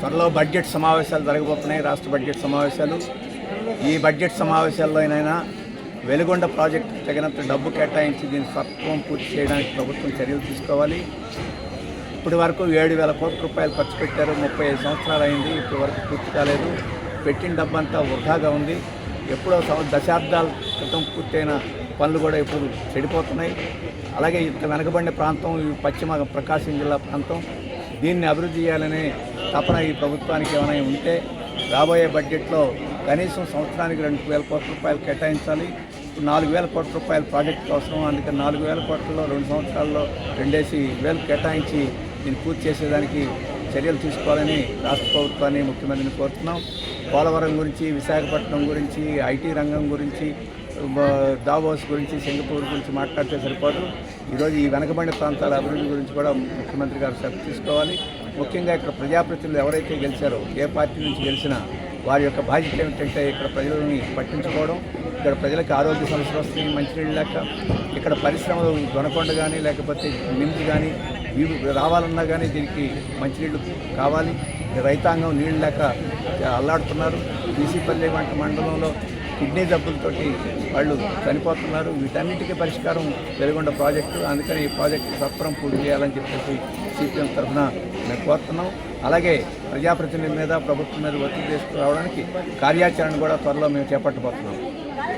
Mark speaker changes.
Speaker 1: త్వరలో బడ్జెట్ సమావేశాలు జరగబోతున్నాయి రాష్ట్ర బడ్జెట్ సమావేశాలు. ఈ బడ్జెట్ సమావేశాల్లోనైనా వెలుగొండ ప్రాజెక్టు తగినంత డబ్బు కేటాయించి దీన్ని సత్వం పూర్తి చేయడానికి ప్రభుత్వం చర్యలు తీసుకోవాలి. ఇప్పటి వరకు ఏడు వేల కోట్ల రూపాయలు ఖర్చు పెట్టారు ముప్పై ఐదు సంవత్సరాలు అయింది ఇప్పటి వరకు పూర్తి కాలేదు. పెట్టిన డబ్బంతా వృధాగా ఉంది. ఎప్పుడో దశాబ్దాల క్రితం పూర్తయిన పనులు కూడా ఇప్పుడు చెడిపోతున్నాయి. అలాగే ఇంత వెనకబడిన ప్రాంతం ఈ పశ్చిమ ప్రకాశం జిల్లా ప్రాంతం దీన్ని అభివృద్ధి చేయాలనే తపన ఈ ప్రభుత్వానికి ఏమైనా ఉంటే రాబోయే బడ్జెట్లో కనీసం సంవత్సరానికి రెండు వేల కోట్ల రూపాయలు కేటాయించాలి. నాలుగు వేల కోట్ల రూపాయల ప్రాజెక్ట్ అవసరం. అందుకని నాలుగు వేల కోట్లలో రెండు సంవత్సరాల్లో రెండేసి వేలు కేటాయించి దీన్ని పూర్తి చేసేదానికి చర్యలు తీసుకోవాలని రాష్ట్ర ప్రభుత్వాన్ని ముఖ్యమంత్రిని కోరుతున్నాం. పోలవరం గురించి విశాఖపట్నం గురించి ఐటీ రంగం గురించి దావోస్ గురించి సింగపూర్ గురించి మాట్లాడితే సరిపోదు. ఈరోజు ఈ వెనకబడిన ప్రాంతాల అభివృద్ధి గురించి కూడా ముఖ్యమంత్రి గారు శ్రద్ధ తీసుకోవాలి. ముఖ్యంగా ఇక్కడ ప్రజాప్రతినిధులు ఎవరైతే గెలిచారో ఏ పార్టీ నుంచి గెలిచినా వారి యొక్క బాధ్యత ఏమిటంటే ఇక్కడ ప్రజలని పట్టించుకోవడం ఇక్కడ ప్రజలకు ఆరోగ్య సమస్యలు వస్తాయి మంచినీళ్ళు లేక ఇక్కడ పరిశ్రమలు దొనకొండ కానీ లేకపోతే మిల్లు కానీ ఇవి రావాలన్నా కానీ దీనికి మంచినీళ్ళు కావాలి. రైతాంగం నీళ్ళు లేక అల్లాడుతున్నారు. బీసీపల్లి వంటి మండలంలో కిడ్నీ జబ్బులతోటి వాళ్ళు చనిపోతున్నారు. వీటన్నిటికీ పరిష్కారం వెలుగొండ ప్రాజెక్టు. అందుకని ఈ ప్రాజెక్టు సత్వరం పూర్తి చేయాలని చెప్పేసి సిపిఎం తరఫున మేము కోరుతున్నాం. అలాగే ప్రజాప్రతినిధుల మీద ప్రభుత్వం మీద ఒత్తిడి తీసుకురావడానికి కార్యాచరణ కూడా త్వరలో మేము చేపట్టబోతున్నాం.